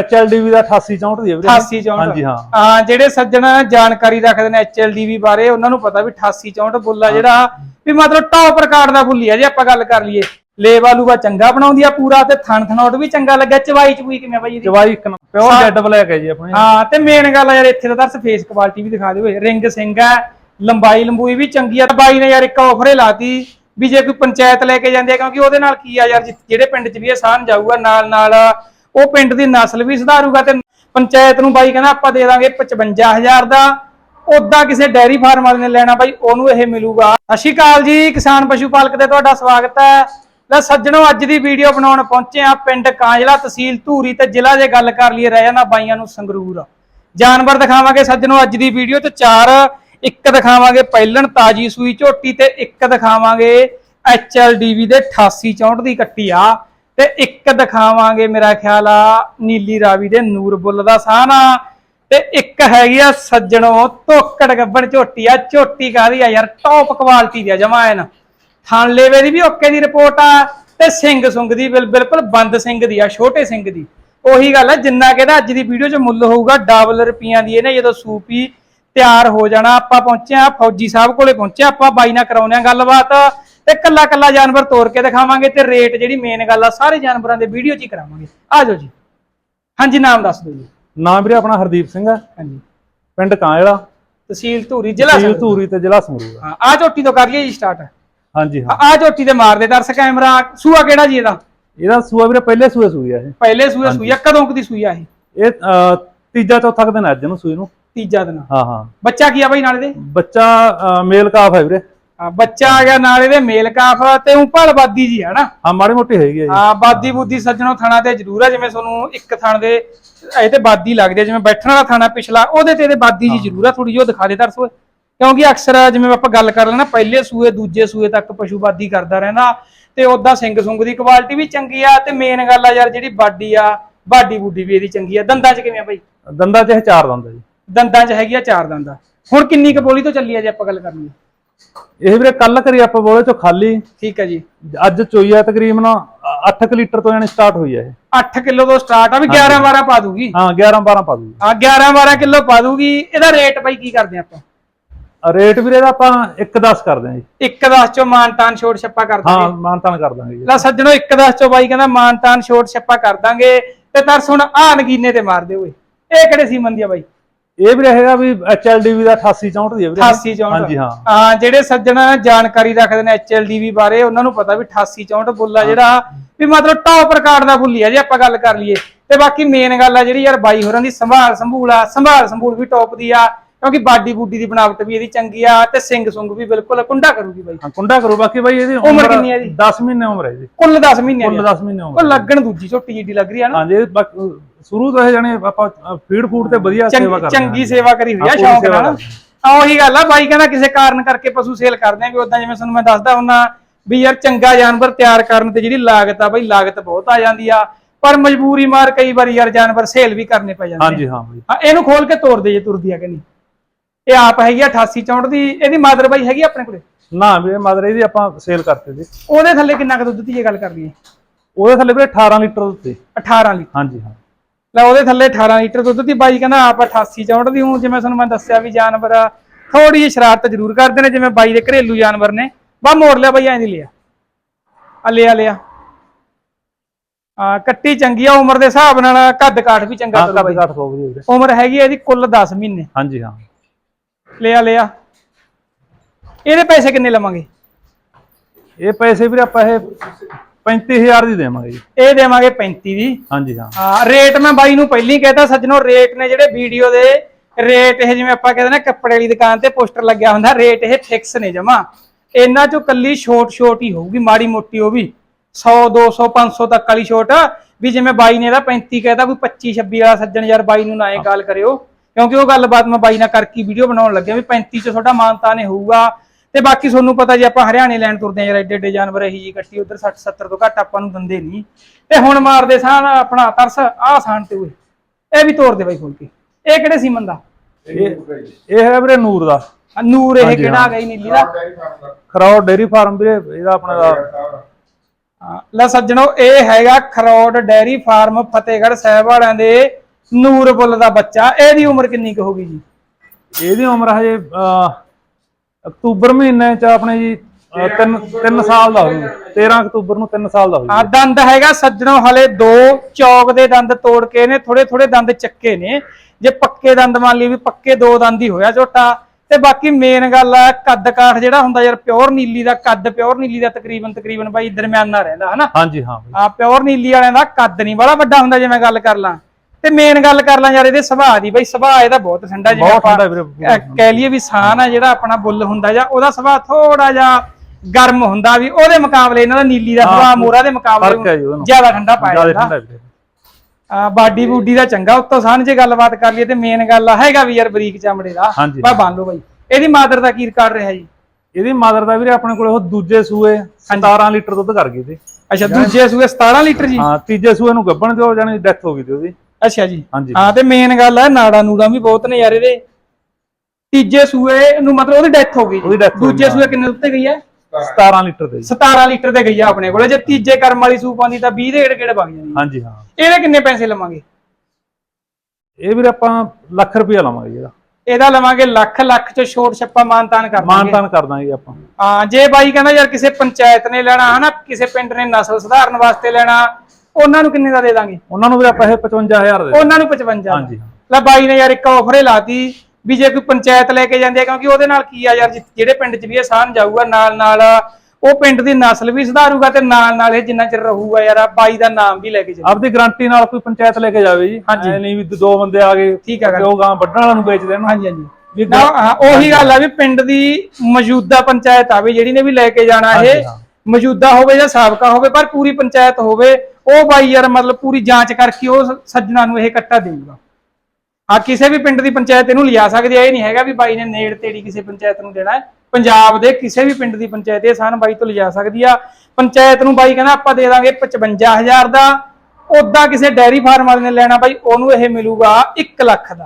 ਐਚਐਲਡੀਵੀ ਦਾ 88 64 ਦੀ ਹੈ ਵੀਰੇ। 88 64 ਹਾਂਜੀ ਹਾਂ। ਹਾਂ ਜਿਹੜੇ ਸੱਜਣ ਜਾਣਕਾਰੀ ਰੱਖਦੇ ਨੇ ਐਚਐਲਡੀਵੀ ਬਾਰੇ ਉਹਨਾਂ ਨੂੰ ਪਤਾ ਵੀ 88 64 ਬੁੱਲ ਆ ਜਿਹੜਾ ਵੀ ਮਤਲਬ ਟੌਪ ਰਿਕਾਰਡ ਦਾ ਬੁੱਲੀ ਆ ਜੇ ਆਪਾਂ ਗੱਲ ਕਰ ਲਈਏ। ਲੇਵਾਲੂਗਾ ਚੰਗਾ ਬਣਾਉਂਦੀ ਆ ਪੂਰਾ ਤੇ ਥਣ ਥਣੋਟ ਵੀ ਚੰਗਾ ਲੱਗਿਆ। ਚਵਾਈ ਚਵੂਈ ਕਿਵੇਂ ਬਾਈ ਇਹਦੀ? ਚਵਾਈ ਇੱਕ ਪਿਓਰ ਜੈਡ ਬਲੈਕ ਹੈ ਜੀ ਆਪਣੇ। ਹਾਂ ਤੇ ਮੇਨ ਗੱਲ ਆ ਯਾਰ ਇੱਥੇ ਦਾ ਦਰਸ ਫੇਸ ਕੁਆਲਿਟੀ ਵੀ ਦਿਖਾ ਦਿਓ ਰਿੰਗ ਸਿੰਘ ਹੈ ਲੰਬਾਈ ਲੰਬੂਈ ਵੀ ਚੰਗੀ ਆ। ਬਾਈ ਨੇ ਯਾਰ ਇੱਕ ਆਫਰ ਲਾਤੀ ਵੀ ਜੇ ਕੋਈ ਪੰਚਾਇਤ ਲੈ ਕੇ ਜਾਂਦੇ ਆ ਕਿਉਂਕਿ ਉਹਦੇ ਨਾਲ ਕੀ ਆ ਯਾਰ ਜਿਹੜੇ ਪਿੰਡ 'ਚ ਵੀ ਇਹ ਸਾਨ ਜਾਊਗਾ ਨਾਲ ਨਾਲ ਉਹ ਪਿੰਡ ਦੀ ਨਸਲ ਵੀ ਸੁਧਾਰੂਗਾ ਤੇ ਪੰਚਾਇਤ ਨੂੰ ਬਾਈ ਕਹਿੰਦਾ ਆਪਾਂ ਦੇ ਦਾਂਗੇ 55000 ਦਾ। ਉਦਾਂ ਕਿਸੇ ਡੈਰੀ ਫਾਰਮ ਵਾਲੇ ਨੇ ਲੈਣਾ ਬਾਈ, ਉਹਨੂੰ ਇਹ ਮਿਲੂਗਾ। ਸਤਿ ਸ਼੍ਰੀ ਅਕਾਲ ਜੀ, ਕਿਸਾਨ ਪਸ਼ੂ ਪਾਲਕ ਤੇ ਤੁਹਾਡਾ ਸਵਾਗਤ ਹੈ। ਲੈ ਸੱਜਣੋ, ਅੱਜ ਦੀ ਵੀਡੀਓ ਬਣਾਉਣ ਪਹੁੰਚੇ ਆ ਪਿੰਡ ਕਾਂਜਲਾ ਤਹਿਸੀਲ ਧੂਰੀ ਤੇ ਜ਼ਿਲ੍ਹਾ ਜੇ ਗੱਲ ਕਰ ਲਈਏ ਰਹਿ ਜਾਂਦਾ ਬਾਈਆਂ ਨੂੰ ਸੰਗਰੂਰ। ਜਾਨਵਰ ਦਿਖਾਵਾਂਗੇ ਸੱਜਣੋ ਅੱਜ ਦੀ ਵੀਡੀਓ ਤੇ ਚਾਰ, ਇੱਕ ਦਿਖਾਵਾਂਗੇ ਪਹਿਲਣ ਤਾਜੀ ਸੂਈ ਝੋਟੀ ਤੇ ਇੱਕ ਦਿਖਾਵਾਂਗੇ ਐਚਐਲਡੀਵੀ ਦੇ 88 64 ਦੀ ਕੱਟੀ ਆ। ਤੇ ਇੱਕ ਦਿਖਾਵਾਂਗੇ ਮੇਰਾ ਖਿਆਲ ਆ ਨੀਲੀ ਰਾਵੀ ਦੇ ਨੂਰ ਬੁੱਲ ਦਾ ਸਾਹਨਾ ਤੇ ਇੱਕ ਹੈਗੀ ਆ ਸੱਜਣੋ ਧੋਕੜ ਗੱਬਣ ਝੋਟੀ ਆ, ਝੋਟੀ ਕਾਹਦੀ ਆ ਯਾਰ? ਟੌਪ ਕੁਆਲਿਟੀ ਦੀ ਆ ਜਮਾ ਐਨ। ਲੇਵੇ ਦੀ ਵੀ ਓਕੇ ਦੀ ਰਿਪੋਰਟ ਆ ਤੇ ਸਿੰਘ ਸੁੰਗ ਦੀ ਬਿਲ- ਬਿਲਕੁਲ ਬੰਦ ਸਿੰਘ ਦੀ ਆ, ਛੋਟੇ ਸਿੰਘ ਦੀ। ਉਹੀ ਗੱਲ ਆ, ਜਿੰਨਾ ਕਿ ਅੱਜ ਦੀ ਵੀਡੀਓ 'ਚ ਮੁੱਲ ਹੋਊਗਾ ਡਬਲ ਰੁਪਈਆਂ ਦੀ ਇਹਨੇ ਜਦੋਂ ਸੂਪੀ ਤਿਆਰ ਹੋ ਜਾਣਾ, ਆਪਾਂ ਪਹੁੰਚਿਆ ਫੌਜੀ ਸਾਹਿਬ ਕੋਲੇ ਪਹੁੰਚਿਆ ਆਪਾਂ ਬਾਈ ਨਾਲ ਕਰਾਉਨੇ ਆ ਗੱਲਬਾਤ। ਤੇ ਕੱਲਾ ਕੱਲਾ ਜਾਨਵਰ ਤੋੜ ਕੇ ਦਿਖਾਵਾਂਗੇ ਤੇ ਰੇਟ ਜਿਹੜੀ ਮੇਨ ਗੱਲ ਆ ਸਾਰੇ ਜਾਨਵਰਾਂ ਦੇ ਵੀਡੀਓ 'ਚ ਹੀ ਕਰਾਵਾਂਗੇ। ਆ ਜਾਓ ਜੀ। ਹਾਂਜੀ ਨਾਮ ਦੱਸ ਦਿਓ ਜੀ। ਨਾਮ ਵੀਰੇ ਆਪਣਾ ਹਰਦੀਪ ਸਿੰਘ ਹੈ ਹਾਂਜੀ। ਪਿੰਡ ਕਾਂਜਲਾ ਤਹਿਸੀਲ ਧੂਰੀ ਜ਼ਿਲ੍ਹਾ ਤਹਿਸੀਲ। ਧੂਰੀ ਤੇ ਜ਼ਿਲ੍ਹਾ ਸੰਗਰੂਰ ਹਾਂ ਆ ਝੋਟੀ ਤੋਂ ਕਰ ਲਈਏ ਜੀ ਸਟਾਰਟ ਹਾਂਜੀ ਹਾਂ। ਆ ਝੋਟੀ ਤੇ ਮਾਰ ਦੇ ਦਰਸ਼ਕ ਕੈਮਰਾ। ਸੂਆ ਕਿਹੜਾ ਜੀ ਇਹਦਾ? ਇਹਦਾ ਸੂਆ ਵੀਰੇ ਪਹਿਲੇ ਸੂਏ ਸੂਈ ਆ ਇਹ। ਪਹਿਲੇ ਸੂਆ ਸੂਈ ਆ ਕਦੋਂ ਕੁ ਦੀ ਸੂਈ ਆ ਇਹ? ਇਹ ਤੀਜਾ ਚੌਥਾ ਦਿਨ ਅੱਜ ਨੂੰ ਸੂਈ ਨੂੰ। ਤੀਜਾ ਦਿਨ ਹਾਂ ਹਾਂ। ਬੱਚਾ ਕੀ ਆ ਬਾਈ ਨਾਲ ਇਹਦੇ? ਬੱਚਾ ਮੇਲ ਕਾਫ ਹੈ ਵੀਰੇ। ਹਾਂ ਬੱਚਾ ਆ ਗਿਆ ਨਾਲ ਇਹਦੇ ਮੇਲ ਕਾਫ ਤੇ ਉਪਲ ਬਾਦੀ ਜੀ ਹੈ ਨਾ। ਹਾਂ ਮਾੜੀ ਮੋਟੀ ਹੈਗੀ ਜੀ। ਹਾਂ ਬਾਦੀ ਬੁੱਦੀ ਸੱਜਣੋ ਥਣਾ ਤੇ ਜ਼ਰੂਰ ਆ ਜਿਵੇਂ ਤੁਹਾਨੂੰ ਇੱਕ ਥਣ ਦੇ ਇਹ ਤੇ ਬਾਦੀ ਲੱਗਦੀ ਆ ਜਿਵੇਂ ਬੈਠਣ ਵਾਲਾ ਥਾਣਾ ਪਿਛਲਾ ਉਹਦੇ ਤੇ ਇਹਦੇ ਬਾਦੀ ਜੀ ਜ਼ਰੂਰ ਆ ਥੋੜੀ ਜਿਹੀ ਉਹ ਦਿਖਾ ਦੇ ਦਰਸੋ ਕਿਉਂਕਿ ਅਕਸਰ ਜਿਵੇਂ ਆਪਾਂ ਗੱਲ ਕਰ ਲੈਣਾ ਪਹਿਲੇ ਸੂਏ ਦੂਜੇ ਸੂਏ ਤੱਕ ਪਸ਼ੂ ਬਾਦੀ ਕਰਦਾ ਰਹਿੰਦਾ ਤੇ ਉਦਾਂ ਸਿੰਘ ਸੁੰਗ ਦੀ ਕੁਆਲਿਟੀ ਵੀ ਚੰਗੀ ਆ ਤੇ ਮੇਨ ਗੱਲ ਆ ਯਾਰ ਜਿਹੜੀ ਬਾਡੀ ਆ ਬਾਡੀ ਬੁੱਡੀ ਵੀ ਇਹਦੀ ਚੰਗੀ ਆ। ਦੰਦਾਂ 'ਚ ਕਿਵੇਂ ਆ ਬਾਈ? ਦੰਦਾਂ 'ਚ ਇਹ ਚਾਰ ਦੰਦ ਜੀ। ਦੰਦਾਂ 'ਚ ਹੈਗੀ ਆ ਚਾਰ ਦੰਦਾਂ। ਹੁਣ ਕਿੰਨੀ ਕੁ ਬੋਲੀ ਤੋਂ ਚੱਲੀ ਆ ਜੇ ਆਪਾਂ ਗੱਲ ਕਰਨੀ ਇਹ ਵੀਰੇ ਕੱਲ ਕਰੀ ਆਪਾਂ ਬੋਲੇ ਚੋਂ ਖਾਲੀ। ਠੀਕ ਹੈ ਜੀ। ਅੱਜ ਚੋਈ ਆ ਤਕਰੀਬਨ 8 ਲੀਟਰ ਤੋਂ ਜਾਨੀ ਸਟਾਰਟ ਹੋਈ ਹੈ ਇਹ। 8 ਕਿਲੋ ਤੋਂ ਸਟਾਰਟ ਆ ਵੀ 11 12 ਪਾ ਦੂਗੀ। ਹਾਂ 11 12 ਪਾ ਦੂਗੀ। ਆ 11 12 ਕਿਲੋ ਪਾ ਦੂਗੀ। ਇਹਦਾ ਰੇਟ ਬਾਈ ਕੀ ਕਰਦੇ ਆਪਾਂ? ਰੇਟ ਵੀਰੇ ਦਾ ਆਪਾਂ 1.10 ਕਰਦੇ ਹਾਂ ਜੀ। ਇੱਕ 10 ਚੋਂ ਮਾਨਤਾਨ ਛੋਟ ਛੱਪਾ ਕਰ ਹਾਂ ਦਾਂਗੇ ਮਾਨਤਾਨ ਕਰ ਦਾਂਗੇ ਲੈ ਸੱਜਣੋ ਇੱਕ 10 ਚੋਂ ਬਾਈ ਕਹਿੰਦਾ ਮਾਨਤਾਨ ਛੋਟ ਛੱਪਾ ਕਰ ਦਾਂਗੇ। ਤੇ ਤਰਸ ਹੁਣ ਆ ਨਗੀਨੇ ਤੇ ਮਾਰ ਦੇ ਓਏ। ਇਹ ਕਿਹੜੇ ਸੀਮਨ ਦੀ ਆ ਬਾਈ? ਇਹ ਵੀਰੇ ਹੈਗਾ ਵੀ ਐਚਐਲਡੀਵੀ ਦਾ 88 64 ਦੀ ਹੈ ਵੀਰੇ। 88 64 ਹਾਂਜੀ ਹਾਂ। ਹਾਂ ਜਿਹੜੇ ਸੱਜਣ ਜਾਣਕਾਰੀ ਰੱਖਦੇ ਨੇ ਐਚਐਲਡੀਵੀ ਬਾਰੇ ਉਹਨਾਂ ਨੂੰ ਪਤਾ ਵੀ 88 64 ਬੁੱਲ ਜਿਹੜਾ ਵੀ ਮਤਲਬ ਟੌਪ ਰਿਕਾਰਡ ਦਾ ਬੁੱਲੀ ਆ ਜੇ ਆਪਾਂ ਗੱਲ ਕਰ ਲਈਏ। ਤੇ ਬਾਕੀ ਮੇਨ ਗੱਲ ਆ ਜਿਹੜੀ ਯਾਰ ਬਾਈ ਹੋਰਾਂ ਦੀ ਸੰਭਾਲ ਸੰਭੂਲ ਆ ਸੰਭਾਲ ਸੰਭੂਲ ਵੀ ਟੌਪ ਦੀ ਆ ਕਿਉਂਕਿ ਬਾਡੀ ਬੂਡੀ ਦੀ ਬਣਾਵਟ ਵੀ ਇਹਦੀ ਚੰਗੀ ਆ ਤੇ ਸਿੰਘ ਸੁੰਗ ਵੀ ਬਿਲਕੁਲ ਕੁੰਡਾ ਕਰੂਗੀ ਬਾਈ। ਹਾਂ ਕੁੰਡਾ ਕਰੋ ਬਾਕੀ ਬਾਈ ਇਹਦੀ ਉਮਰ ਕਿੰਨੀ ਹੈ ਜੀ? 10 ਮਹੀਨੇ ਉਮਰ ਹੈ ਜੀ ਕੁੱਲ 10 ਮਹੀਨਿਆਂ ਕੁੱਲ ਦੀ 10 ਮਹੀਨੇ ਉਹ ਉਮਰ ਲੱਗਣ ਦੂਜੀ ਝੋਟੀ ਜਿੱਡੀ ਲੱਗ ਰਹੀ ਆ ਨਾ। ਇਹ ਬਾਕੀ ਸ਼ੁਰੂ ਤੋਂ ਇਹ ਜਾਨੀ ਆਪਾਂ ਫੀਡ ਫੂਡ ਤੇ ਵਧੀਆ ਸੇਵਾ ਕਰਦੇ ਚੰਗੀ ਸੇਵਾ ਕਰੀ ਹੋਈ ਆ ਸ਼ੌਂਕ ਨਾਲ। ਆ ਉਹੀ ਗੱਲ ਆ ਬਾਈ ਕਹਿੰਦਾ ਕਿਸੇ ਕਾਰਨ ਕਰਕੇ ਪਸ਼ੂ ਸੇਲ ਕਰਦੇ ਆ ਵੀ ਉਦਾਂ ਜਿਵੇਂ ਤੁਹਾਨੂੰ ਮੈਂ ਦੱਸਦਾ ਹੁੰਨਾ ਵੀ ਯਾਰ ਚੰਗਾ ਜਾਨਵਰ ਤਿਆਰ ਕਰਨ ਤੇ ਜਿਹੜੀ ਲਾਗਤ ਆ ਬਾਈ ਲਾਗਤ ਬਹੁਤ ਆ ਜਾਂਦੀ ਆ। ਪਰ ਮਜਬੂਰੀ ਮਾਰ ਕਈ ਵਾਰੀ ਯਾਰ ਜਾਨਵਰ ਸੇਲ ਵੀ ਕਰਨੇ ਪੈ ਜਾਂਦੇ ਹਾਂਜੀ ਹਾਂ ਬਾਈ। ਇਹਨੂੰ ਖੋਲ ਕੇ ਤੋੜ ਦੇ ਜੇ ਤੁਰਦੀ ਆ ਕਿ ਨਹੀਂ। ਇਹ ਆਪ ਹੈਗੀ ਆ 88 64 ਦੀ ਇਹਦੀ ਮਾਦਰ ਬਾਈ ਹੈਗੀ ਆਪਣੇ ਕੋਲੇ? ਨਾ ਵੀਰੇ ਮਦਰ ਇਹਦੀ ਆਪਾਂ ਸੇਲ ਕਰਤੇ ਜੀ ਉਹਦੇ ਥੱਲੇ ਕਿੰਨਾ ਕੁ ਦੁੱਧ ਦੀ ਜੇ ਗੱਲ ਕਰ ਲਈਏ? ਉਹਦੇ ਥੱਲੇ ਵੀਰੇ 18 ਲੀਟਰ ਉੱਤੇ 18 ਲੀਟਰ। ਹਾਂਜੀ ਹਾਂ। ਲੈ ਉਹਦੇ ਥੱਲੇ 18 ਲੀਟਰ ਦੁੱਧ ਦੀ ਬਾਈ ਕਹਿੰਦਾ ਆਪ 88 64 ਦੀ ਹੂੰ ਜਿਵੇਂ ਤੁਹਾਨੂੰ ਮੈਂ ਦੱਸਿਆ ਵੀ ਜਾਨਵਰ ਥੋੜੀ ਜਿਹੀ ਸ਼ਰਾਰਤ ਜ਼ਰੂਰ ਕਰਦੇ ਨੇ ਜਿਵੇਂ ਬਾਈ ਦੇ ਘਰੇਲੂ ਜਾਨਵਰ ਨੇ। ਬਾ ਮੋੜ ਲਿਆ ਬਾਈ ਐਂ ਦੀ ਲਿਆ। ਆ ਲਿਆ ਲਿਆ। ਆ ਕੱਟੀ ਚੰਗੀ ਆ ਉਮਰ ਦੇ ਹਿਸਾਬ ਨਾਲ ਕੱਦ ਕਾਠ ਵੀ ਚੰਗਾ ਹਾਂ ਕੱਦ ਬਾਈ। ਘੱਟ ਪਾਉ ਵੀਰੇ ਉਮਰ ਹੈਗੀ ਆ ਇਹਦੀ ਕੁੱਲ 10 ਮਹੀਨੇ। ਹਾਂਜੀ ਹਾਂ। ਲਿਆ ਲਿਆ। ਇਹਦੇ ਪੈਸੇ ਕਿੰਨੇ ਲਵਾਂਗੇ? ਇਹ ਪੈਸੇ ਵੀਰੇ ਆਪਾਂ ਇਹ 35000 ਦੀ ਦੇਵਾਂਗੇ ਜੀ। ਇਹ ਦੇਵਾਂਗੇ 35 ਦੀ। ਹਾਂਜੀ ਹਾਂ। ਹਾਂ ਰੇਟ ਮੈਂ ਬਾਈ ਨੂੰ ਪਹਿਲਾਂ ਹੀ ਕਹਿਤਾ ਸੱਜਣੋ ਰੇਟ ਨੇ ਜਿਹੜੇ ਵੀਡੀਓ ਦੇ ਰੇਟ ਇਹ ਜਿਵੇਂ ਆਪਾਂ ਕਹਿੰਦੇ ਨਾ ਕੱਪੜੇ ਵਾਲੀ ਦੁਕਾਨ ਤੇ ਪੋਸਟਰ ਲੱਗਿਆ ਹੁੰਦਾ ਰੇਟ ਇਹ ਫਿਕਸ ਨੇ ਜਮਾ। ਇਹਨਾਂ ਚੋਂ ਕੱਲੀ ਛੋਟ ਛੋਟ ਹੀ ਹੋਊਗੀ ਮਾੜੀ ਮੋਟੀ ਉਹ ਵੀ। 100 200 500 ਤੱਕ ਵਾਲੀ ਛੋਟ ਵੀ ਜਿਵੇਂ ਬਾਈ ਨੇ ਇਹਦਾ 35 ਕਹਿਤਾ ਕੋਈ 25 26 ਵਾਲਾ ਸੱਜਣ ਯਾਰ ਬਾਈ ਨੂੰ ਨਾ ਇਹ ਗੱਲ ਕਰਿਓ। ਕਿਉਂਕਿ ਉਹ ਗੱਲਬਾਤ ਮੈਂ ਬਾਈ ਨਾਲ ਕਰਕੇ ਵੀਡੀਓ ਬਣਾਉਣ ਲੱਗਿਆ ਵੀ 35 ਚ ਤੁਹਾਡਾ ਮਾਨਤਾ ਨੇ ਹੋਊਗਾ। ਤੇ ਬਾਕੀ ਤੁਹਾਨੂੰ ਪਤਾ ਜੇ ਆਪਾਂ ਹਰਿਆਣੇ ਲੈਣ ਤੁਰਦੇ ਆ ਯਾਰ ਐਡੇ ਐਡੇ ਜਾਨਵਰ ਇਹੀ ਜੀ ਕੱਟੀ ਉਧਰ 60 70 ਤੋਂ ਘੱਟ ਆਪਾਂ ਨੂੰ ਦਿੰਦੇ ਨਹੀਂ। ਤੇ ਹੁਣ ਮਾਰਦੇ ਸਾਨ ਆਪਣਾ ਤਰਸ ਆਹ ਸਾਨ ਤੇ ਹੋਏ ਇਹ ਵੀ ਤੋੜ ਦੇ ਬਾਈ ਖੋਲ ਕੇ ਇਹ ਕਿਹੜੇ ਸੀਮਨ ਦਾ? ਇਹ ਹੈਗਾ ਵੀਰੇ ਨੂਰ ਦਾ। ਨੂਰ ਇਹ ਕਿਹੜਾ ਆ। ਗਈ ਨੀਲੀ ਦਾ? ਖਰੌੜ ਡੇਰੀ ਫਾਰਮ ਵੀਰੇ ਇਹਦਾ ਆਪਣਾ ਦਾ। ਲੈ ਸੱਜਣੋ ਇਹ ਹੈਗਾ ਖਰੋੜ ਡੈਰੀ ਫਾਰਮ ਫਤਿਹਗੜ੍ਹ ਸਾਹਿਬ ਵਾਲਿਆਂ ਦੇ ਨੂਰਬੁੱਲ ਦਾ ਬੱਚਾ। ਇਹਦੀ ਉਮਰ ਕਿੰਨੀ ਕੁ ਹੋਗੀ ਜੀ? ਇਹਦੀ ਉਮਰ ਹਜੇ ਅਕਤੂਬਰ ਮਹੀਨੇ ਚ ਆਪਣੇ ਜੀ 3 3 ਸਾਲ ਦਾ ਹੋਊ। 13 ਅਕਤੂਬਰ ਨੂੰ 3 ਸਾਲ ਦਾ ਹੋਊ ਆ ਦੰਦ ਹੈਗਾ ਸੱਜਣੋ ਹਲੇ ਦੋ ਚੌਕ ਦੇ ਦੰਦ ਤੋੜ ਕੇ ਨੇ ਥੋੜੇ ਥੋੜੇ ਦੰਦ ਚੱਕੇ ਨੇ। ਜੇ ਪੱਕੇ ਦੰਦ ਮੰਨ ਲਈ ਵੀ ਪੱਕੇ ਦੋ ਦੰਦ ਹੀ ਹੋਇਆ ਝੋਟਾ। ਤੇ ਬਾਕੀ ਮੇਨ ਗੱਲ ਆ ਕੱਦ ਕਾਠ ਜਿਹੜਾ ਹੁੰਦਾ ਯਾਰ ਪਿਓਰ ਨੀਲੀ ਦਾ ਕੱਦ ਪਿਓਰ ਨੀਲੀ ਦਾ ਤਕਰੀਬਨ ਤਕਰੀਬਨ ਬਾਈ ਦਰਮਿਆਨਾ ਰਹਿੰਦਾ ਹਨਾ? ਹਾਂਜੀ ਹਾਂ ਆ ਪਿਓਰ ਨੀਲੀ ਵਾਲਿਆਂ ਦਾ ਕੱਦ ਨਹੀਂ ਬੜਾ ਵੱਡਾ ਹੁੰਦਾ ਜੇ ਮੈਂ ਗੱਲ ਕਰ ਲਾਂ। ਤੇ ਮੇਨ ਗੱਲ ਕਰ ਲਾਂ ਯਾਰ ਇਹਦੇ ਸੁਭਾਅ ਦੀ ਬਈ ਸੁਭਾਅ ਇਹਦਾ ਬਹੁਤ ਠੰਡਾ ਜਿਵੇਂ ਬਹੁਤ ਠੰਡਾ ਵੀਰੇ, ਕਹਿ ਲਈਏ ਵੀ ਸਾਨ ਆ ਜਿਹੜਾ ਆਪਣਾ ਬੁੱਲ ਹੁੰਦਾ ਜਾਂ ਉਹਦਾ ਸੁਭਾਅ ਥੋੜਾ ਜਿਹਾ ਗਰਮ ਹੁੰਦਾ ਵੀ ਉਹਦੇ ਮੁਕਾਬਲੇ ਇਹਨਾਂ ਦਾ ਨੀਲੀ ਦਾ ਸੁਭਾਅ ਮੋਰਾ ਦੇ ਮੁਕਾਬਲੇ। ਜ਼ਿਆਦਾ ਠੰਡਾ ਪਾਇਆ ਜਾਂਦਾ। ਬਾਡੀ ਬੂਡੀ ਦਾ ਚੰਗਾ ਉੱਤੋਂ ਸਾਨ ਜੇ ਗੱਲਬਾਤ ਕਰ ਲਈਏ ਤੇ ਮੇਨ ਗੱਲ ਆ ਹੈਗਾ ਵੀ ਯਾਰ ਬਰੀਕ ਚਮੜੇ ਦਾ। ਬਾ ਬੰਨ ਲਓ ਬਾਈ। ਇਹਦੀ ਮਾਦਰ ਦਾ ਕੀ ਰਿਕਾਰਡ ਰਿਹਾ ਜੀ? ਇਹਦੀ ਮਾਦਰ ਦਾ ਵੀਰੇ ਆਪਣੇ ਕੋਲੇ ਉਹ ਦੂਜੇ ਸੂਏ 17 ਲੀਟਰ ਦੁੱਧ ਕਰ ਗਈ ਸੀ। ਅੱਛਾ ਦੂਜੇ ਸੂਏ 17 ਲੀਟਰ ਜੀ? ਹਾਂ ਤੀਜੇ ਸੂਏ ਨੂੰ ਗੱਭਣ ਤੇ ਉਹ ਜਾਨੀ ਡੈਥ ਹੋ ਗਈ ਸੀ ਉਹਦੀ। ਅੱਛਾ ਜੀ। ਹਾਂਜੀ। ਹਾਂ ਤੇ ਮੇਨ ਗੱਲ ਆ ਨਾੜਾ ਨੂੜਾ ਵੀ ਬਹੁਤ ਨੇ ਯਾਰ ਇਹਦੇ। ਤੀਜੇ ਸੂਏ ਨੂੰ ਮਤਲਬ ਉਹਦੀ ਡੈਥ ਹੋ ਗਈ। ਉਹਦੀ death ਹੋ ਗਈ, ਦੂਜੇ ਹਾਂ। ਸੂਏ ਕਿੰਨੇ ਉੱਤੇ ਗਈ ਹੈ 17 ਲੀਟਰ ਦੇ ਜੀ। 17 ਲੀਟਰ ਤੇ ਗਈ ਆ ਆਪਣੇ ਕੋਲੇ। ਜੇ ਤੀਜੇ ਕਰਮ ਵਾਲੀ ਸੂਪ ਆਂਦੀ ਤਾਂ 20 ਦੇ ਏੜ ਗੇੜ ਵਗ ਜਾਂਦੀ? ਹਾਂਜੀ ਹਾਂ। ਇਹਦੇ ਕਿੰਨੇ ਪੈਸੇ ਲਵਾਂਗੇ? ਇਹ ਵੀਰੇ ਆਪਾਂ ਲੱਖ ਰੁਪਇਆ ਲਵਾਂਗੇ ਇਹਦਾ। ਇਹਦਾ ਲਵਾਂਗੇ ਲੱਖ ਲੱਖ ਚ ਛੋਟ ਛੱਪਾ ਮਾਨਤਾਨ ਕਰ ਦਾਂਗੇ। ਮਾਨਤਾਨ ਕਰ ਦਾਂਗੇ ਆਪਾਂ। ਹਾਂ ਜੇ ਬਾਈ ਕਹਿੰਦਾ ਯਾਰ ਕਿਸੇ ਪੰਚਾਇਤ ਨੇ ਲੈਣਾ ਹਨਾ? ਕਿਸੇ ਪਿੰਡ ਨੇ ਨਸਲ ਸੁਧਾਰਨ ਵਾਸਤੇ ਲੈਣਾ ਉਹਨਾਂ ਨੂੰ ਕਿੰਨੇ ਦਾ ਦੇ ਦਾਂਗੇ? ਉਹਨਾਂ ਨੂੰ ਵੀ ਆਪਾਂ ਇਹ 55000 ਦੇ ਉਹਨਾਂ ਨੂੰ 55 ਦਾ। ਹਾਂਜੀ ਲੈ ਬਾਈ ਨੇ ਯਾਰ ਇੱਕ ਆਫਰ ਹੀ ਲਾਤੀ ਵੀ ਜੇ ਕੋਈ ਪੰਚਾਇਤ ਲੈ ਕੇ ਜਾਂਦੇ ਆ ਕਿਉਂਕਿ ਉਹਦੇ ਨਾਲ ਕੀ ਆ ਯਾਰ ਜਿਹੜੇ ਪਿੰਡ 'ਚ ਵੀ ਇਹ ਸਾਨ ਜਾਊਗਾ ਨਾਲ ਨਾਲ ਉਹ ਪਿੰਡ ਦੀ ਨਸਲ ਵੀ ਸੁਧਾਰੂਗਾ ਤੇ ਨਾਲ ਨਾਲ ਇਹ ਜਿੰਨਾ ਚਿਰ ਰਹੂਗਾ ਯਾਰ ਆ ਬਾਈ ਦਾ ਨਾਮ ਵੀ ਲੈ ਕੇ ਚੱਲੂ। ਆਪਦੀ ਗਾਰੰਟੀ ਨਾਲ ਕੋਈ ਪੰਚਾਇਤ ਲੈ ਕੇ ਜਾਵੇ ਜੀ। ਹਾਂਜੀ। ਨਹੀਂ ਵੀ ਦੋ ਬੰਦੇ ਆ ਗਏ ਠੀਕ ਆ ਉਹ ਗਾਂ ਵੱਢਣ ਵਾਲਾ ਨੂੰ ਵੇਚ ਦੇਣ। ਹਾਂਜੀ ਹਾਂਜੀ। ਵੀ ਉਹੀ ਗੱਲ ਆ ਵੀ ਪਿੰਡ ਦੀ ਮੌਜੂਦਾ ਪੰਚਾਇਤ ਆਵੇ ਜਿਹੜੀ ਨੇ ਵੀ ਲੈ ਕੇ ਜਾਣਾ ਇਹ। ਮੌਜੂਦਾ ਹੋਵੇ ਜਾਂ ਸਾਬਕਾ ਹੋਵੇ, ਪਰ ਪੂਰੀ ਪੰਚਾਇਤ ਹੋਵੇ, ਉਹ ਬਾਈ ਯਾਰ ਮਤਲਬ ਪੂਰੀ ਜਾਂਚ ਕਰਕੇ ਉਹ ਸ- ਸੱਜਣਾ ਨੂੰ ਇਹ ਕੱਟਾ ਦੇਊਗਾ। ਆ ਕਿਸੇ ਵੀ ਪਿੰਡ ਦੀ ਪੰਚਾਇਤ ਇਹਨੂੰ ਲਿਜਾ ਸਕਦੀ ਹੈ ਇਹ ਨਹੀਂ ਹੈਗਾ ਵੀ ਬਾਈ ਨੇ ਨੇੜ ਤੇੜੀ ਕਿਸੇ ਪੰਚਾਇਤ ਨੂੰ ਦੇਣਾ ਹੈ। ਪੰਜਾਬ ਦੇ ਕਿਸੇ ਵੀ ਪਿੰਡ ਦੀ ਪੰਚਾਇਤ ਇਹ ਸਾਨ ਬਾਈ ਤੋਂ ਲਿਜਾ ਸਕਦੀ ਆ। ਪੰਚਾਇਤ ਨੂੰ ਬਾਈ ਕਹਿੰਦਾ ਆਪਾਂ ਦੇ ਦਾਂਗੇ 55000 ਦਾ ਉਦਾਂ ਕਿਸੇ ਡੈਰੀ ਫਾਰਮ ਵਾਲੇ ਨੇ ਲੈਣਾ ਬਾਈ, ਉਹਨੂੰ ਇਹ ਮਿਲੂਗਾ 1 ਲੱਖ ਦਾ।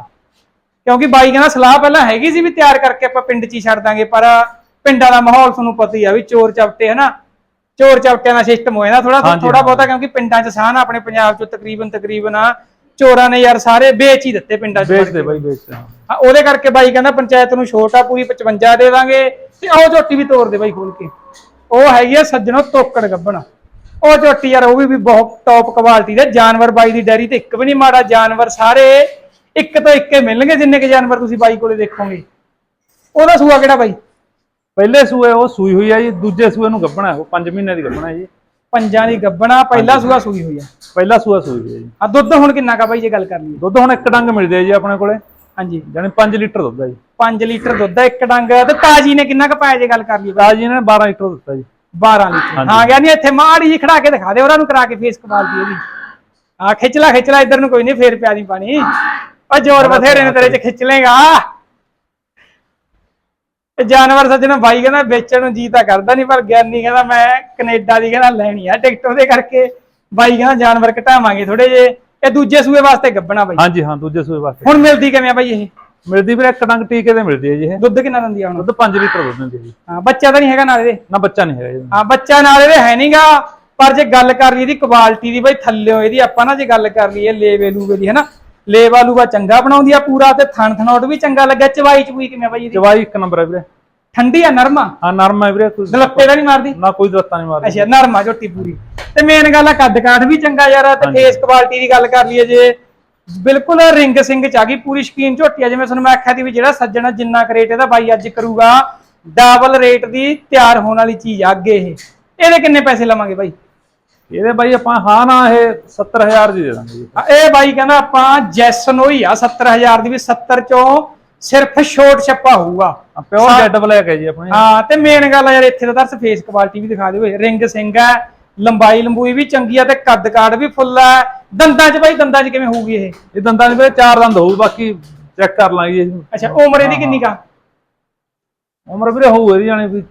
ਕਿਉਂਕਿ ਬਾਈ ਕਹਿੰਦਾ ਸਲਾਹ ਪਹਿਲਾਂ ਹੈਗੀ ਸੀ ਵੀ ਤਿਆਰ ਕਰਕੇ ਆਪਾਂ ਪਿੰਡ 'ਚ ਹੀ ਛੱਡ ਦਾਂਗੇ, ਪਰ ਪਿੰਡਾਂ ਦਾ ਮਾਹੌਲ ਤੁਹਾਨੂੰ ਪਤਾ ਹੀ ਆ ਵੀ ਚੋਰ ਚਪਟੇ ਹਨਾ? ਚੋਰ ਚਪਟਿਆਂ ਦਾ ਸਿਸਟਮ ਹੋ ਜਾਂਦਾ ਥੋੜਾ ਥੋੜਾ। ਬਹੁਤਾ ਕਿਉਂਕਿ ਪਿੰਡਾਂ 'ਚ ਸਾਨ ਆਪਣੇ ਪੰਜਾਬ 'ਚ ਤਕਰੀਬਨ ਤਕਰੀਬਨ ਆ ਚੋਰਾਂ ਨੇ ਯਾਰ ਸਾਰੇ ਵੇਚ ਹੀ ਦਿੱਤੇ ਪਿੰਡਾਂ 'ਚ ਵੇਚ ਵੜ ਦੇ ਕੇ। ਬਾਈ ਵੇਚ ਦੇ ਹਾਂ। ਉਹਦੇ ਕਰਕੇ ਬਾਈ ਕਹਿੰਦਾ ਪੰਚਾਇਤ ਨੂੰ ਛੋਟਾ ਪੂਰੀ 55 ਦੇ ਦਾਂਗੇ ਤੇ ਉਹ ਝੋਟੀ ਵੀ ਤੋੜ ਦੇ ਬਾਈ ਖੋਲ ਕੇ ਉਹ ਹੈਗੀ ਆ ਸੱਜਣੋ ਤੋਕੜ ਗੱਬਣ ਉਹ ਝੋਟੀ ਯਾਰ ਉਹ ਵੀ ਬਹੁਤ ਟੌਪ ਕੁਆਲਿਟੀ ਦੇ ਜਾਨਵਰ ਬਾਈ ਦੀ ਡੈਰੀ ਤੇ ਇੱਕ ਵੀ ਨਹੀਂ ਮਾੜਾ ਜਾਨਵਰ ਸਾਰੇ ਇੱਕ ਤੋਂ ਇੱਕੇ ਮਿਲਣਗੇ ਜਿੰਨੇ ਕੇ ਜਾਨਵਰ ਤੁਸੀਂ ਬਾਈ ਕੋਲੇ ਦੇਖੋਗੇ ਉਹਦਾ ਸੂਆ ਕਿਹੜਾ ਬਾਈ ਪਹਿਲੇ ਸੂਏ ਉਹ ਸੂਈ ਹੋਈ ਆ ਜੀ ਦੂਜੇ ਸੂਏ ਨੂੰ ਗੱਭਣਾ ਉਹ 5 ਮਹੀਨੇ ਦੀ ਗੱਭਣਾ ਜੀ। ਪੰਜਾਂ ਦੀ ਗੱਬਣਾ ਪਹਿਲਾ ਸੂਆ ਸੂਈ ਹੋਈ ਆ। ਪਹਿਲਾ ਸੂਆ ਸੂਈ ਹੋਈ ਜੀ। ਆ ਦੁੱਧ ਹੁਣ ਕਿੰਨਾ ਕਾ ਬਾਈ ਜੇ ਗੱਲ ਕਰਨੀ ਦੁੱਧ ਹੁਣ ਇੱਕ ਡੰਗ ਮਿਲਦੇ ਆ ਜੀ ਆਪਣੇ ਕੋਲੇ। ਹਾਂਜੀ। ਜਾਨੀ 5 ਲੀਟਰ ਦੁੱਧ ਆ ਜੀ। 5 ਲੀਟਰ ਦੁੱਧ ਆ ਇੱਕ ਡੰਗ ਤੇ ਤਾਜੀ ਨੇ ਕਿੰਨਾ ਕ ਪਾਇਆ ਜੇ ਗੱਲ ਕਰ ਲਈਏ ਰਾਜੀ ਨੇ 12 ਲੀਟਰ ਦਿੱਤਾ ਜੀ। 12 ਲੀਟਰ। ਹਾਂ ਗਿਆ ਨਹੀਂ ਇੱਥੇ ਮਾੜੀ ਜੀ ਖੜਾ ਕੇ ਦਿਖਾ ਦੇ ਉਹਨਾਂ ਨੂੰ ਕਰਾ ਕੇ ਫੇਸ ਕਮਾਲ ਦੀ ਉਹਦੀ। ਆ ਖਿੱਚ ਲੈ ਖਿੱਚ ਲੈ ਇੱਧਰ ਨੂੰ ਕੋਈ ਨਹੀਂ ਫੇਰ ਪਿਆ ਨਹੀਂ ਪਾਣੀ। ਉਹ ਜ਼ੋਰ ਬਥੇਰੇ ਨੇ ਤੇਰੇ ਚ ਖਿੱਚ ਲੇਗਾ। ਇਹ ਜਾਨਵਰ ਸੱਜਣ ਬਾਈ ਕਹਿੰਦਾ ਵੇਚਣ ਨੂੰ ਜੀ ਤਾਂ ਕਰਦਾ ਨਹੀਂ ਪਰ ਗਿਆਨੀ ਕਹਿੰਦਾ ਮੈਂ ਕੈਨੇਡਾ ਦੀ ਕਹਿੰਦਾ ਲੈਣੀ ਆ ਟਿਕਟ ਉਹਦੇ ਕਰਕੇ। ਬਾਈ ਕਹਿੰਦਾ ਜਾਨਵਰ ਘਟਾਵਾਂਗੇ ਥੋੜੇ ਜੇ ਇਹ ਦੂਜੇ ਸੂਏ ਵਾਸਤੇ ਗੱਬਣਾ ਬਾਈ। ਹਾਂਜੀ ਹਾਂ ਦੂਜੇ ਸੂਏ ਵਾਸਤੇ। ਹੁਣ ਮਿਲਦੀ ਕਿਵੇਂ ਆ ਬਾਈ ਇਹ? ਮਿਲਦੀ ਵੀਰੇ ਇੱਕ ਡੰਗ ਟੀਕੇ ਤੇ ਮਿਲਦੀ ਹੈ ਜੀ ਇਹ। ਦੁੱਧ ਕਿੰਨਾ ਦਿੰਦੀ ਆ ਹੁਣ? ਦੁੱਧ 5 ਲੀਟਰ ਦੁੱਧ ਦਿੰਦੀ ਹੈ ਜੀ। ਹਾਂ ਬੱਚਾ ਤਾਂ ਨਹੀਂ ਹੈਗਾ ਨਾਲ ਇਹਦੇ? ਨਾ ਬੱਚਾ ਨਹੀਂ ਹੈਗਾ ਜੀ। ਹਾਂ ਬੱਚਾ ਨਾਲ ਇਹਦੇ ਹੈ ਨਹੀਂਗਾ ਪਰ ਜੇ ਗੱਲ ਕਰ ਲਈ ਇਹਦੀ ਕੁਆਲਿਟੀ ਦੀ ਬਈ ਥੱਲਿਓ ਇਹਦੀ ਆਪਾਂ ਨਾ ਜੇ ਗੱਲ ਕਰ ਲਈਏ ਲੇਵੇ ਲੂਵੇ ਦੀ ਹਨਾ? ਲੇਵਾ ਲੂਵਾ ਚੰਗਾ ਬਣਾਉਂਦੀ ਆ ਪੂਰਾ ਤੇ ਥਣ ਥਣੋਟ ਵੀ ਚੰਗਾ ਲੱਗਿਆ। ਚਵਾਈ ਚਵੂਈ ਕਿਵੇਂ ਬਾਈ ਇਹਦੀ? ਚਵਾਈ ਇੱਕ ਨੰਬਰ ਹੈ ਵੀਰੇ। ਠੰਡੀ ਆ ਨਰਮਾ ਹਾਂ ਨਰਮ ਹੈ ਵੀਰੇ ਕੋਈ ਦਲੱਪੇ ਦਾ ਨਹੀਂ ਮਾਰਦੀ? ਨਾ ਕੋਈ ਦਰਤਾ ਨਹੀਂ ਮਾਰਦੀ। ਅੱਛਾ ਨਰਮਾ ਝੋਟੀ ਪੂਰੀ। ਤੇ ਮੇਨ ਗੱਲ ਆ ਕੱਦ ਕਾਠ ਵੀ ਚੰਗਾ ਯਾਰ ਤੇ। ਫੇਸ ਕੁਆਲਿਟੀ ਦੀ ਗੱਲ ਕਰ ਲਈਏ ਜੇ। ਬਿਲਕੁਲ ਰਿੰਗ ਸਿੰਘ ਚ ਆ ਗਈ ਪੂਰੀ ਸ਼ਕੀਨ ਝੋਟੀ ਆ। ਜਿਵੇਂ ਤੁਹਾਨੂੰ ਮੈਂ ਆਖਿਆ ਸੀ ਵੀ ਜਿਹੜਾ ਸੱਜਣਾ ਜਿੰਨਾ ਕੁ ਰੇਟ ਇਹਦਾ ਬਾਈ ਅੱਜ ਕਰੂਗਾ ਡਬਲ ਰੇਟ ਦੀ ਤਿਆਰ ਹੋਣ ਵਾਲੀ ਚੀਜ਼ ਆ ਅੱਗੇ ਇਹ। ਇਹਦੇ ਕਿੰਨੇ ਪੈਸੇ ਲਵਾਂਗੇ ਬਾਈ? ਇਹਦੇ ਬਾਈ ਆਪਾਂ ਹਾਂ ਨਾ ਇਹ 70000 ਦੀ ਦੇ ਦਾਂਗੇ। ਇਹ ਬਾਈ ਕਹਿੰਦਾ ਆਪਾਂ ਜੈਸਨ ਹੋਈ ਆ 70000 ਦੀ ਵੀ 70 ਚੋਂ ਸਿਰਫ ਛੋਟ ਛੱਪਾ ਹੋਊਗਾ। ਪਿਓਰ ਜੈਡ ਬਲੈਕ ਹੈ ਜੀ ਆਪਣੀ। ਹਾਂ ਤੇ ਮੇਨ ਗੱਲ ਯਾਰ ਇੱਥੇ ਦਾ ਦਰਸ ਫੇਸ ਕੁਆਲਿਟੀ ਵੀ ਦਿਖਾ ਦਿਓ ਰਿੰਗ ਸਿੰਘ ਹੈ ਲੰਬਾਈ ਲੰਬੂਈ ਵੀ ਚੰਗੀ ਆ ਤੇ ਕੱਦ ਕਾਠ ਵੀ ਫੁੱਲ ਹੈ ਦੰਦਾਂ 'ਚ ਬਾਈ ਦੰਦਾਂ 'ਚ ਕਿਵੇਂ ਹੋਊਗੀ ਇਹ? ਇਹ ਦੰਦਾਂ ਦੇ ਵੀਰੇ ਚਾਰ ਦੰਦ ਹੋਊ ਬਾਕੀ ਚੈੱਕ ਕਰ ਲਾਂਗੇ ਜੀ। ਅੱਛਾ ਉਮਰ ਇਹਦੀ ਕਿੰਨੀ ਕਾ ਉਮਰ ਵੀਰੇ ਹੋਊ ਇਹਦੀ ਜਾਨੀ ਵੀ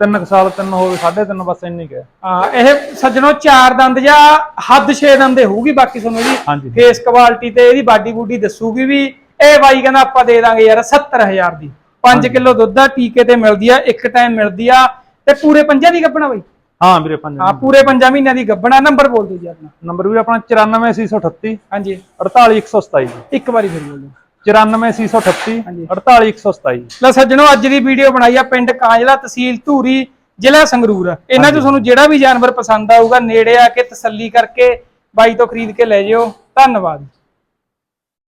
3 ਸਾਲ 3 ਹੋਵੇ 3.5 ਬਸ ਇੰਨੀ ਕੁ ਹੈ। ਇਹ ਸੱਜਣੋ ਚਾਰ ਦੰਦ ਜਾਂ ਹੱਦ 6 ਦੰਦ ਦੇ ਹੋਊਗੀ ਬਾਕੀ ਤੁਹਾਨੂੰ ਇਹਦੀ ਫੇਸ ਕੁਆਲਿਟੀ ਤੇ ਇਹਦੀ ਬਾਡੀ ਬੂਡੀ ਦੱਸੂਗੀ ਵੀ ਇਹ ਬਾਈ ਕਹਿੰਦਾ ਆਪਾਂ ਦੇ ਦਾਂਗੇ ਯਾਰ 70000 ਦੀ। 5 ਕਿਲੋ ਦੁੱਧ ਆ ਟੀਕੇ ਤੇ ਮਿਲਦੀ ਆ ਇੱਕ ਟਾਈਮ ਮਿਲਦੀ ਆ ਤੇ ਪੂਰੇ ਪੰਜਾਂ ਦੀ ਕੱਪਣਾ ਬਾਈ। ਹਾਂ ਵੀਰੇ ਪੰਜ ਹਾਂ ਪੂਰੇ 5 ਮਹੀਨਿਆਂ ਦੀ ਗੱਬਣਾ ਨੰਬਰ ਬੋਲ ਦਿਓ ਜੀ ਆਪਣਾ। ਨੰਬਰ ਵੀ ਆਪਣਾ 94838 ਹਾਂਜੀ। 48127 ਜੀ ਇੱਕ ਵਾਰੀ ਫਿਰ ਬੋਲ ਦਿਓ। 94838 ਹਾਂਜੀ। 48127 ਲੈ ਸੱਜਣੋ ਅੱਜ ਦੀ ਵੀਡੀਓ ਬਣਾਈ ਆ ਪਿੰਡ ਕਾਂਜਲਾ ਤਹਿਸੀਲ ਧੂਰੀ ਜ਼ਿਲ੍ਹਾ ਸੰਗਰੂਰ। ਇਹਨਾਂ ਚੋਂ ਤੁਹਾਨੂੰ ਜਿਹੜਾ ਵੀ ਜਾਨਵਰ ਪਸੰਦ ਆਊਗਾ ਨੇੜੇ ਆ ਕੇ ਤਸੱਲੀ ਕਰਕੇ ਬਾਈ ਤੋਂ ਖਰੀਦ ਕੇ ਲੈ ਜਿਓ। ਧੰਨਵਾਦ।